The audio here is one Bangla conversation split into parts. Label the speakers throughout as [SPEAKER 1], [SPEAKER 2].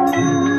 [SPEAKER 1] Música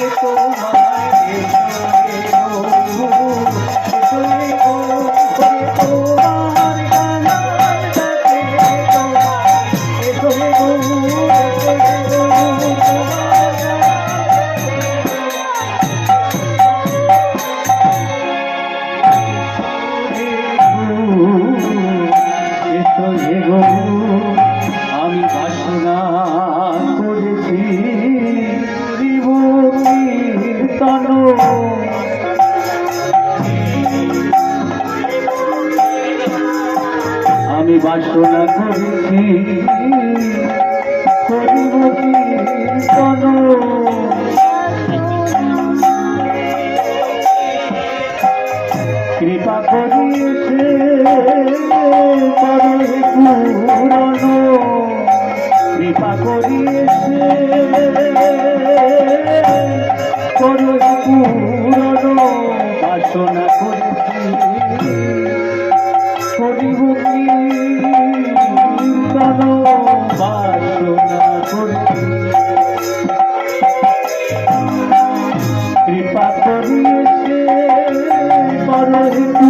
[SPEAKER 1] তোমায় সোনা করিব কি? কালো বাসনা করিব কৃপা করিয়েছে পরহিত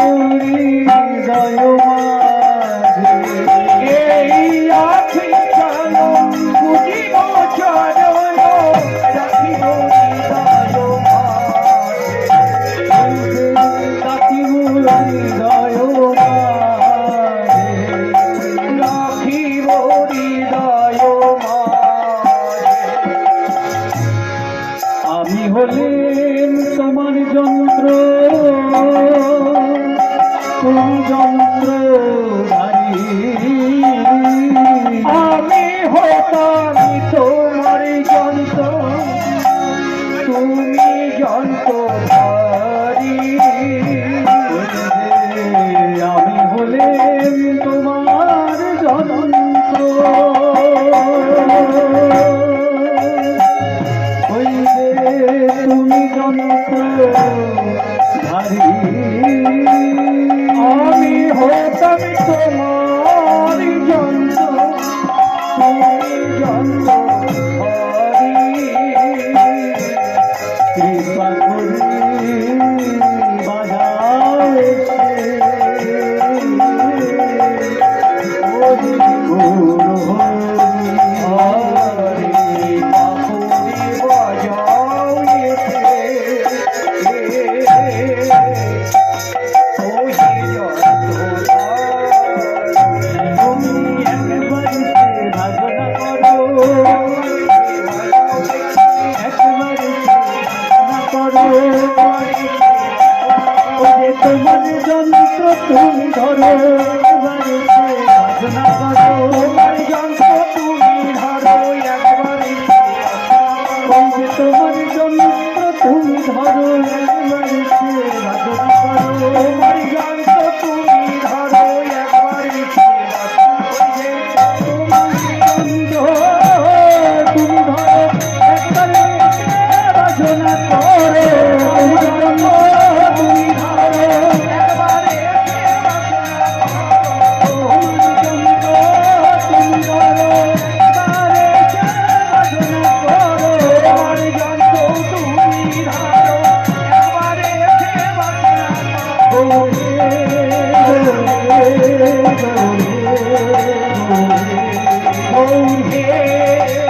[SPEAKER 1] মুরলি জয় মা। হারিয়ে Hallelujah.
[SPEAKER 2] ऊर्गे